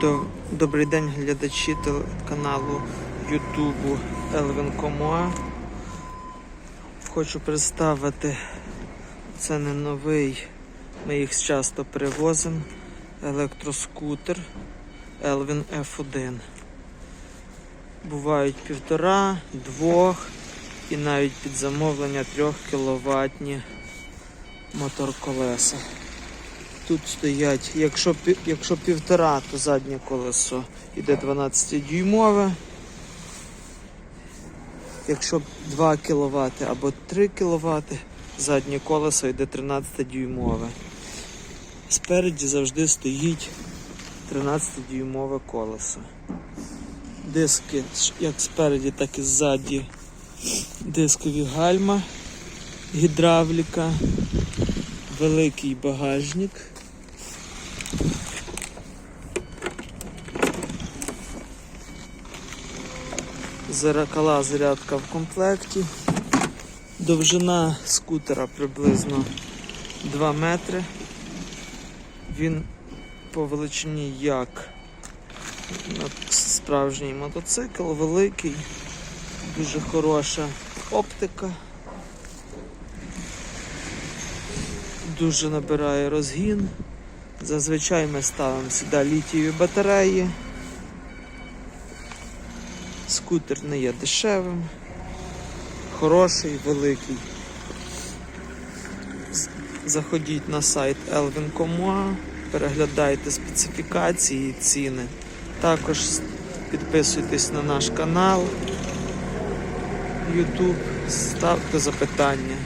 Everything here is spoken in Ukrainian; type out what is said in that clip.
До- Добрий день, глядачі телеканалу Ютубу Елвін Комоа. Хочу представити, це не новий, ми їх часто перевозимо. Електроскутер Elvin F1. Бувають півтора, двох і навіть під замовлення трьох кіловатні мотор колеса. Тут стоять, якщо, якщо півтора, то заднє колесо йде 12-дюймове. Якщо 2 кВт або 3 кВт, заднє колесо йде 13-дюймове. Спереді завжди стоїть 13-дюймове колесо. Диски як спереді, так і ззаді. Дискові гальма, гідравліка, великий багажник. Зеркала зарядка в комплекті. Довжина скутера приблизно 2 метри. Він по величині як справжній мотоцикл, великий, дуже хороша оптика. Дуже набирає розгін. Зазвичай ми ставимо сюди літієві батареї. Скутер не є дешевим, хороший, великий. Заходіть на сайт elvin.com.ua, переглядайте специфікації і ціни. Також підписуйтесь на наш канал YouTube, ставте запитання.